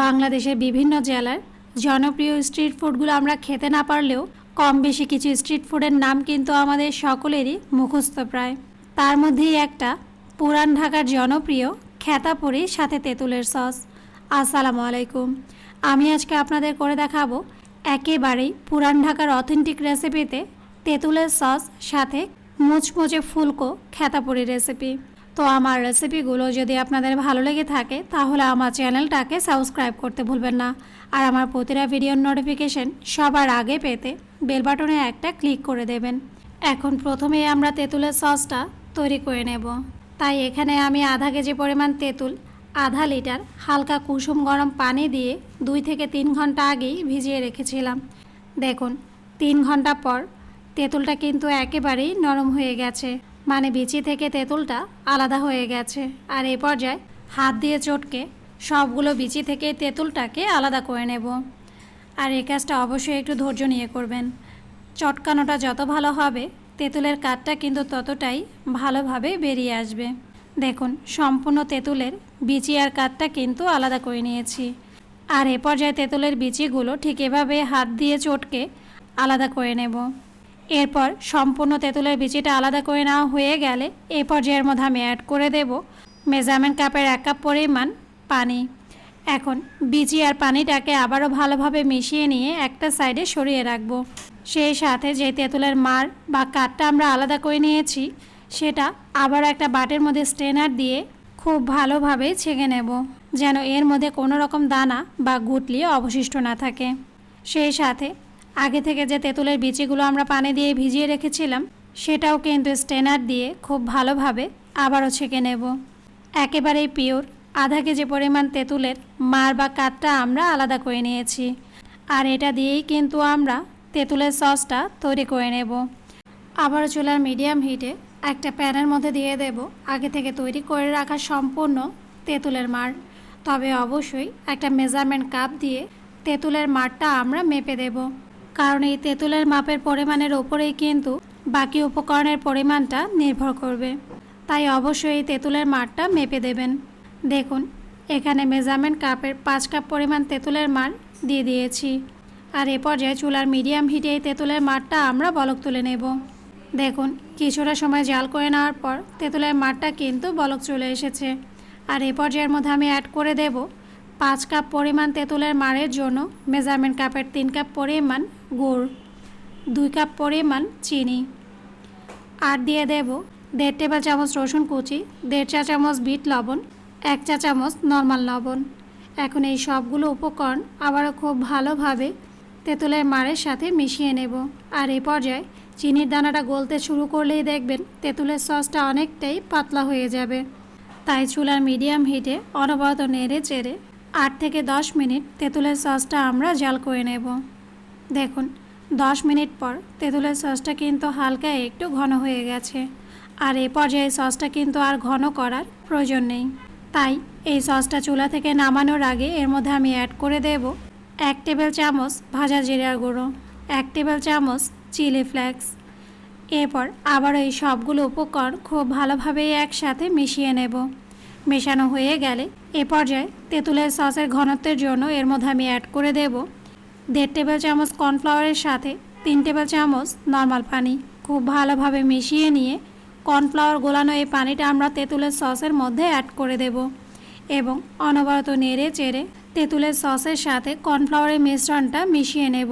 বাংলাদেশের বিভিন্ন জেলার জনপ্রিয় স্ট্রিট ফুডগুলো আমরা খেতে না পারলেও কম বেশি কিছু স্ট্রিট ফুডের নাম কিন্তু আমাদের সকলেরই মুখস্থ প্রায়। তার মধ্যেই একটা পুরান ঢাকার জনপ্রিয় খ্যাতাপুরি সাথে তেঁতুলের সস। আসসালামু আলাইকুম। আমি আজকে আপনাদের করে দেখাবো একেবারেই পুরান ঢাকার অথেন্টিক রেসিপিতে তেঁতুলের সস সাথে মুচমুচে ফুলকো খ্যাতাপুরি রেসিপি। তো আমার রেসিপিগুলো যদি আপনাদের ভালো লেগে থাকে, তাহলে আমার চ্যানেলটাকে সাবস্ক্রাইব করতে ভুলবেন না। আর আমার প্রতিটা ভিডিওর নোটিফিকেশন সবার আগে পেতে বেল বাটনে একটা ক্লিক করে দেবেন। এখন প্রথমে আমরা তেঁতুলের সসটা তৈরি করে নেব। তাই এখানে আমি আধা কেজি পরিমাণ তেঁতুল, আধা লিটার হালকা কুসুম গরম পানি দিয়ে দুই থেকে তিন ঘণ্টা আগেই ভিজিয়ে রেখেছিলাম। দেখুন, তিন ঘণ্টা পর তেঁতুলটা কিন্তু একেবারেই নরম হয়ে গেছে। মানে বিচি থেকে তেঁতুলটা আলাদা হয়ে গেছে। আর এই পর্যায়ে হাত দিয়ে চটকে সবগুলো বিচি থেকে তেঁতুলটাকে আলাদা করে নেব। আর এই কাজটা অবশ্যই একটু ধৈর্য নিয়ে করবেন। চটকানোটা যত ভালো হবে, তেঁতুলের কাঠটা কিন্তু ততটাই ভালোভাবে বেরিয়ে আসবে। দেখুন, সম্পূর্ণ তেঁতুলের বিচি আর কাঠটা কিন্তু আলাদা করে নিয়েছি। আর এ পর্যায়ে তেঁতুলের বিচিগুলো ঠিক এভাবে হাত দিয়ে চটকে আলাদা করে নেব। এরপর সম্পূর্ণ তেঁতুলের বিচিটা আলাদা করে নেওয়া হয়ে গেলে এ পর্যায়ের মধ্যে আমি অ্যাড করে দেব মেজারমেন্ট কাপের এক কাপ পরিমাণ পানি। এখন বিচি আর পানিটাকে আবারও ভালোভাবে মিশিয়ে নিয়ে একটা সাইডে সরিয়ে রাখব। সেই সাথে যে তেঁতুলের মার বা কাঠটা আমরা আলাদা করে নিয়েছি, সেটা আবার একটা বাটের মধ্যে স্ট্রেনার দিয়ে খুব ভালোভাবে ছেঁকে নেব, যেন এর মধ্যে কোনো রকম দানা বা গুটলি অবশিষ্ট না থাকে। সেই সাথে আগে থেকে যে তেঁতুলের বিচিগুলো আমরা পানি দিয়ে ভিজিয়ে রেখেছিলাম, সেটাও কিন্তু স্ট্রেনার দিয়ে খুব ভালোভাবে আবারও ছেঁকে নেব। একেবারেই পিওর, আধা কেজি পরিমাণ তেঁতুলের মার বা কাঠটা আমরা আলাদা করে নিয়েছি। আর এটা দিয়েই কিন্তু আমরা তেঁতুলের সসটা তৈরি করে নেব। আবার চুলার মিডিয়াম হিটে একটা প্যানের মধ্যে দিয়ে দেব আগে থেকে তৈরি করে রাখা সম্পূর্ণ তেঁতুলের মার। তবে অবশ্যই একটা মেজারমেন্ট কাপ দিয়ে তেঁতুলের মারটা আমরা মেপে দেব। কারণ এই তেঁতুলের মাপের পরিমাণের ওপরেই কিন্তু বাকি উপকরণের পরিমাণটা নির্ভর করবে। তাই অবশ্যই এই তেঁতুলের মারটা মেপে দেবেন। দেখুন, এখানে মেজারমেন্ট কাপের পাঁচ কাপ পরিমাণ তেঁতুলের মার দিয়ে দিয়েছি। আর এ পর্যায়ে চুলার মিডিয়াম হিটে এই তেঁতুলের মারটা আমরা বলক তুলে নেব। দেখুন, কিছুটা সময় জাল করে নেওয়ার পর তেঁতুলের মারটা কিন্তু বলক চলে এসেছে। আর এ পর্যায়ের মধ্যে আমি অ্যাড করে দেব পাঁচ কাপ পরিমাণ তেঁতুলের মারের জন্য মেজারমেন্ট কাপের তিন কাপ পরিমাণ গুড়। দুই কাপ পরিমাণ চিনি। আর দিয়ে দেব দেড় টেবিল চামচ রসুন কুচি, দেড় চা চামচ বিট লবণ, এক চা চামচ নর্মাল লবণ। এখন এই সবগুলো উপকরণ আবারও খুব ভালোভাবে তেঁতুলের মারের সাথে মিশিয়ে নেব। আর এ পর্যায়ে চিনির দানাটা গলতে শুরু করলেই দেখবেন তেঁতুলের সসটা অনেকটাই পাতলা হয়ে যাবে। তাই চুলার মিডিয়াম হিটে অনবরত নেড়ে চেড়ে আট থেকে দশ মিনিট তেঁতুলের সসটা আমরা জাল করে নেব। দেখুন, দশ মিনিট পর তেঁতুলের সসটা কিন্তু হালকা একটু ঘন হয়ে গেছে। আর এ পর্যায়ে সসটা কিন্তু আর ঘন করার প্রয়োজন নেই। তাই এই সসটা চুলা থেকে নামানোর আগে এর মধ্যে আমি অ্যাড করে দেব এক টেবিল চামচ ভাজা জিরার গুঁড়ো, এক টেবিল চামচ চিলি ফ্লেক্স। এরপর আবার এই সবগুলো উপকরণ খুব ভালোভাবে একসাথে মিশিয়ে নেব। মেশানো হয়ে গেলে এ পর্যায়ে তেঁতুলের সসের ঘনত্বের জন্য এর মধ্যে আমি অ্যাড করে দেব দেড় টেবিল চামচ কর্নফ্লাওয়ারের সাথে তিন টেবিল চামচ নর্মাল পানি খুব ভালোভাবে মিশিয়ে নিয়ে কর্নফ্লাওয়ার গোলানো এই পানিটা আমরা তেঁতুলের সসের মধ্যে অ্যাড করে দেব এবং অনবরত নেড়ে চেড়ে তেঁতুলের সসের সাথে কর্নফ্লাওয়ারের মিশ্রণটা মিশিয়ে নেব।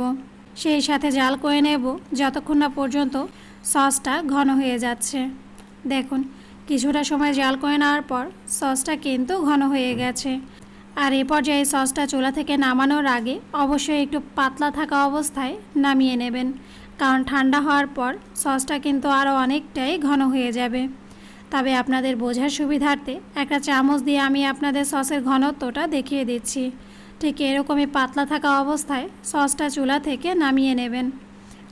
সেই সাথে জাল করে নেব যতক্ষণ না পর্যন্ত সসটা ঘন হয়ে যাচ্ছে। দেখুন, কিছুটা সময় জাল করে নেওয়ার পর সসটা কিন্তু ঘন হয়ে গেছে। আর এ পর্যায়ে সসটা চুলা থেকে নামানোর আগে অবশ্যই একটু পাতলা থাকা অবস্থায় নামিয়ে নেবেন, কারণ ঠান্ডা হওয়ার পর সসটা কিন্তু আরও অনেকটাই ঘন হয়ে যাবে। তবে আপনাদের বোঝার সুবিধার্থে একটা চামচ দিয়ে আমি আপনাদের সসের ঘনত্বটা দেখিয়ে দিচ্ছি। ঠিক এরকমই পাতলা থাকা অবস্থায় সসটা চুলা থেকে নামিয়ে নেবেন,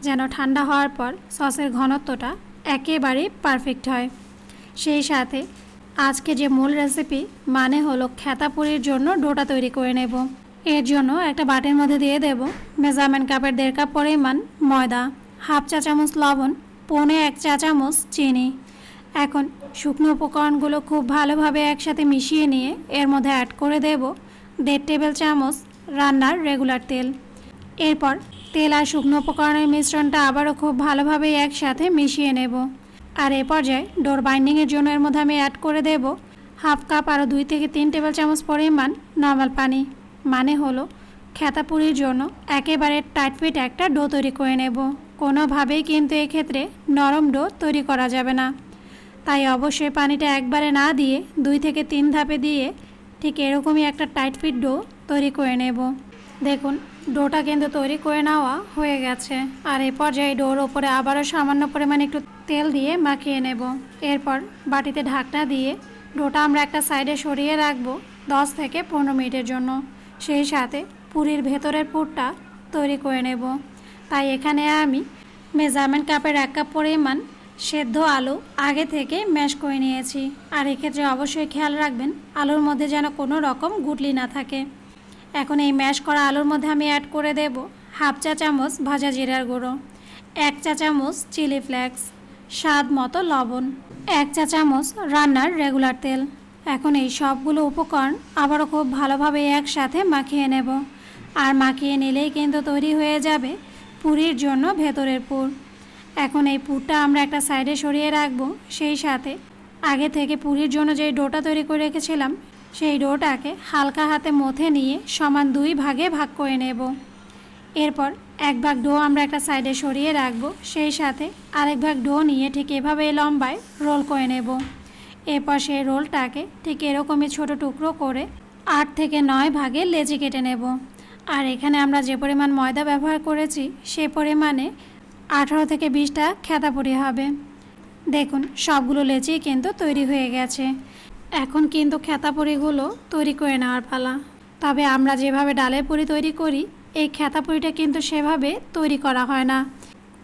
যেন ঠান্ডা হওয়ার পর সসের ঘনত্বটা একেবারেই পারফেক্ট হয়। সেই সাথে আজকে যে মূল রেসিপি মানে হলো খ্যাতাপুরির জন্য ডোটা তৈরি করে নেব। এর জন্য একটা বাটির মধ্যে দিয়ে দেব মেজারমেন্ট কাপের দেড় কাপ পরিমাণ ময়দা, হাফ চা চামচ লবণ, পৌনে এক চা চামচ চিনি। এখন শুকনো উপকরণগুলো খুব ভালোভাবে একসাথে মিশিয়ে নিয়ে এর মধ্যে অ্যাড করে দেব দেড় টেবিল চামচ রান্নার রেগুলার তেল। এরপর তেল আর শুকনো উপকরণের মিশ্রণটা আবারও খুব ভালোভাবে একসাথে মিশিয়ে নেব। আর এ পর্যায়ে ডোর বাইন্ডিংয়ের জন্য এর মধ্যে আমি অ্যাড করে দেব হাফ কাপ আরও দুই থেকে তিন টেবিল চামচ পরিমাণ নর্মাল পানি। মানে হলো, খেতাপুরির জন্য একেবারে টাইট ফিট একটা ডো তৈরি করে নেব। কোনোভাবেই কিন্তু এক্ষেত্রে নরম ডো তৈরি করা যাবে না। তাই অবশ্যই পানিটা একবারে না দিয়ে দুই থেকে তিন ধাপে দিয়ে ঠিক এরকমই একটা টাইট ফিট ডো তৈরি করে নেব। দেখুন, ডোটা কিন্তু তৈরি করে নেওয়া হয়ে গেছে। আর এ পর্যায়ে ডোর ওপরে আবারও সামান্য পরিমাণে একটু তেল দিয়ে মাখিয়ে নেব। এরপর বাটিতে ঢাকনা দিয়ে ডোটা আমরা একটা সাইডে সরিয়ে রাখব দশ থেকে পনেরো মিনিটের জন্য। সেই সাথে পুরীর ভেতরের পুরটা তৈরি করে নেব। তাই এখানে আমি মেজারমেন্ট কাপের এক কাপ পরিমাণ সেদ্ধ আলু আগে থেকে ম্যাশ করে নিয়েছি। আর এক্ষেত্রে অবশ্যই খেয়াল রাখবেন, আলুর মধ্যে যেন কোনো রকম গুটলি না থাকে। এখন এই ম্যাশ করা আলুর মধ্যে আমি অ্যাড করে দেব হাফ চা চামচ ভাজা জিরার গুঁড়ো, এক চা চামচ চিলি ফ্লেক্স স্বাদ মতো লবণ, এক চা চামচ রান্নার রেগুলার তেল। এখন এই সবগুলো উপকরণ আবারও খুব ভালোভাবে একসাথে মাখিয়ে নেব। আর মাখিয়ে নিলেই কিন্তু তৈরি হয়ে যাবে পুরীর জন্য ভেতরের পুর। এখন এই পুরটা আমরা একটা সাইডে সরিয়ে রাখব, সেই সাথে আগে থেকে পুরীর জন্য যে ডোটা তৈরি করে রেখেছিলাম, সেই ডোটাকে হালকা হাতে মথে নিয়ে সমান দুই ভাগে ভাগ করে নেব। এরপর এক ভাগ ডো আমরা একটা সাইডে সরিয়ে রাখব, সেই সাথে আরেক ভাগ ডো নিয়ে ঠিক এভাবে লম্বায় রোল করে নেব। এরপর সেই রোলটাকে ঠিক এরকমই ছোট টুকরো করে আট থেকে নয় ভাগে লেচি কেটে নেব। আর এখানে আমরা যে পরিমাণ ময়দা ব্যবহার করেছি, সে পরিমাণে আঠারো থেকে বিশটা খেতাপুরি হবে। দেখুন, সবগুলো লেচি কিন্তু তৈরি হয়ে গেছে। এখন কিন্তু খেতাপুরিগুলো তৈরি করে নেওয়ার পালা। তবে আমরা যেভাবে ডালের পুরি তৈরি করি এই খেতাপুরিটা কিন্তু সেভাবে তৈরি করা হয় না।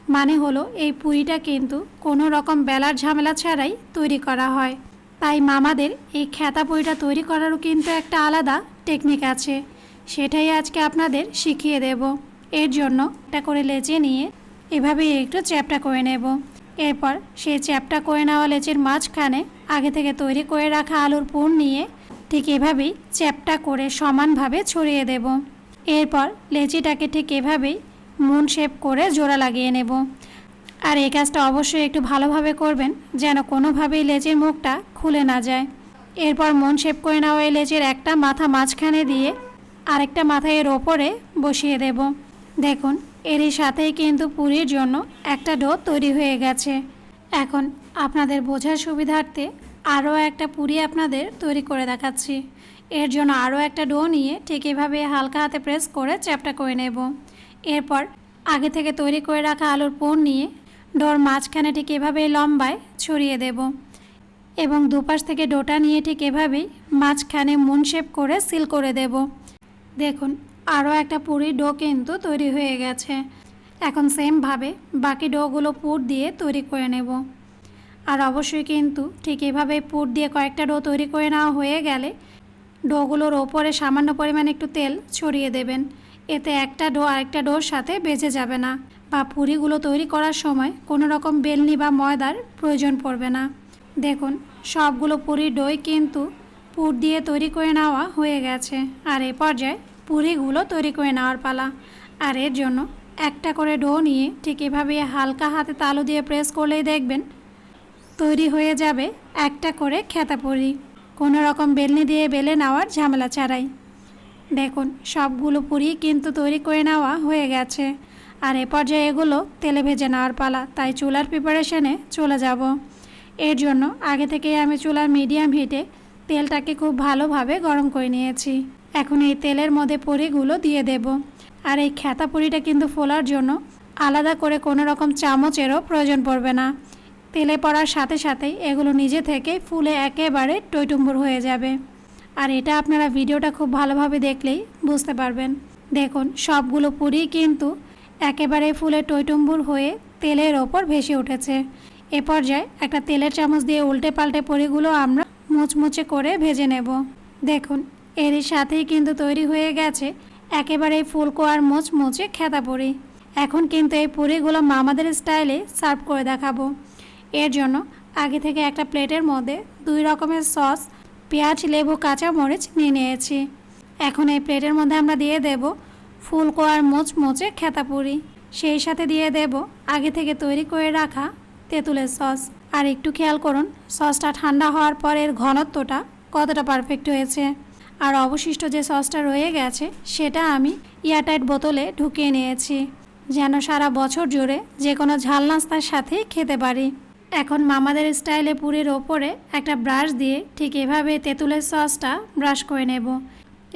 মানে হলো, এই পুরিটা কিন্তু কোনো রকম বেলার ঝামেলা ছাড়াই তৈরি করা হয়। তাই মামাদের এই খেতা পুরিটা তৈরি করারও কিন্তু একটা আলাদা টেকনিক আছে। সেটাই আজকে আপনাদের শিখিয়ে দেব। এর জন্য একটা করে লেচে নিয়ে এভাবেই একটু চ্যাপটা করে নেব। এরপর সেই চ্যাপটা করে নেওয়া লেচির মাঝখানে আগে থেকে তৈরি করে রাখা আলুর পুর নিয়ে ঠিক এভাবেই চ্যাপটা করে সমানভাবে ছড়িয়ে দেব। এরপর লেচিটাকে ঠিক এভাবেই মুন শেপ করে জোড়া লাগিয়ে নেব। আর এই কাজটা অবশ্যই একটু ভালোভাবে করবেন, যেন কোনোভাবেই লেচির মুখটা খুলে না যায়। এরপর মন শেপ করে নেওয়া এই লেচির একটা মাথা মাঝখানে দিয়ে আরেকটা মাথা এর ওপরে বসিয়ে দেব। দেখুন, এরই সাথেই কিন্তু পুরীর জন্য একটা ডো তৈরি হয়ে গেছে। এখন আপনাদের বোঝার সুবিধার্থে আরও একটা পুরি আপনাদের তৈরি করে দেখাচ্ছি। এর জন্য আরও একটা ডো নিয়ে ঠিক এভাবে হালকা হাতে প্রেস করে চ্যাপটা করে নেব। এরপর আগে থেকে তৈরি করে রাখা আলুর পুর নিয়ে ডোর মাঝখানে ঠিক এভাবে লম্বায় ছড়িয়ে দেব এবং দুপাশ থেকে ডোটা নিয়ে ঠিক এভাবেই মাঝখানে মুন শেপ করে সিল করে দেব। দেখুন, আরও একটা পুরি ডো কিন্তু তৈরি হয়ে গেছে। এখন সেমভাবে বাকি ডোগুলো পুর দিয়ে তৈরি করে নেব। আর অবশ্যই কিন্তু ঠিক এভাবে পুর দিয়ে কয়েকটা ডো তৈরি করে নেওয়া হয়ে গেলে ডোগুলোর ওপরে সামান্য পরিমাণে একটু তেল ছড়িয়ে দেবেন। এতে একটা ডো আরেকটা ডোর সাথে বেঁচে যাবে না বা পুরিগুলো তৈরি করার সময় কোনো রকম বেলনি বা ময়দার প্রয়োজন পড়বে না। দেখুন, সবগুলো পুরির ডোই কিন্তু পুর দিয়ে তৈরি করে নেওয়া হয়ে গেছে। আর এ পর্যায়ে পুরিগুলো তৈরি করে নেওয়ার পালা। আর এর জন্য একটা করে ডো নিয়ে ঠিক এভাবে হালকা হাতে তালু দিয়ে প্রেস করলেই দেখবেন তৈরি হয়ে যাবে একটা করে খেতা পুরি কোনো রকম বেলনি দিয়ে বেলে নেওয়ার ঝামেলা ছাড়াই। দেখুন, সবগুলো পুরি কিন্তু তৈরি করে নেওয়া হয়ে গেছে। আর এ পর্যায়ে এগুলো তেলে ভেজে নেওয়ার পালা, তাই চুলার প্রিপারেশনে চলে যাব। এর জন্য আগে থেকেই আমি চুলার মিডিয়াম হিটে তেলটাকে খুব ভালোভাবে গরম করে নিয়েছি। এখন এই তেলের মধ্যে পুরিগুলো দিয়ে দেব। আর এই খেতা পুরিটা কিন্তু ফোলার জন্য আলাদা করে কোনো রকম চামচেরও প্রয়োজন পড়বে না। তেলে পড়ার সাথে সাথেই এগুলো নিজে থেকে ফুলে একেবারে টইটুম্বুর হয়ে যাবে। আর এটা আপনারা ভিডিওটা খুব ভালোভাবে দেখলেই বুঝতে পারবেন। দেখুন, সবগুলো পুরি কিন্তু একেবারে ফুলে টইটুম্বুর হয়ে তেলের ওপর ভেসে উঠেছে। এ পর্যায়ে একটা তেলের চামচ দিয়ে উল্টে পাল্টে পুরিগুলো আমরা মুচমুচে করে ভেজে নেব। দেখুন, এরই সাথেই কিন্তু তৈরি হয়ে গেছে একেবারে ফুলকো আর মুচমুচে খেতা পুরি এখন কিন্তু এই পুরিগুলো মামাদের স্টাইলে সার্ভ করে দেখাবো। এর জন্য আগে থেকে একটা প্লেটের মধ্যে দুই রকমের সস, পেঁয়াজ, লেবু, কাঁচা মরিচ নিয়ে নিয়েছি। এখন এই প্লেটের মধ্যে আমরা দিয়ে দেব ফুলকো আর মোচমোচে খেতাপুরি। সেই সাথে দিয়ে দেব আগে থেকে তৈরি করে রাখা তেঁতুলের সস। আর একটু খেয়াল করুন, সসটা ঠান্ডা হওয়ার পর এর ঘনত্বটা কতটা পারফেক্ট হয়েছে। আর অবশিষ্ট যে সসটা রয়ে গেছে, সেটা আমি এয়ারটাইট বোতলে ঢুকিয়ে নিয়েছি, যেন সারা বছর জুড়ে যে কোনো ঝাল নাস্তার সাথেই খেতে পারি। এখন মামাদের স্টাইলে পুরীর ওপরে একটা ব্রাশ দিয়ে ঠিক এভাবে তেঁতুলের সসটা ব্রাশ করে নেব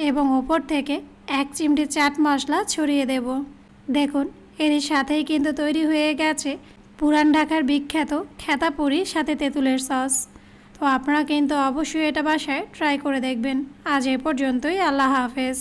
এবং ওপর থেকে এক চিমটি চাট মশলা ছড়িয়ে দেব। দেখুন, এর সাথেই কিন্তু তৈরি হয়ে গেছে পুরান ঢাকার বিখ্যাত খেতাপুরি সাথে তেঁতুলের সস। তো আপনারা কিন্তু অবশ্যই এটা বাসায় ট্রাই করে দেখবেন। আজ এ পর্যন্তই, আল্লাহ হাফেজ।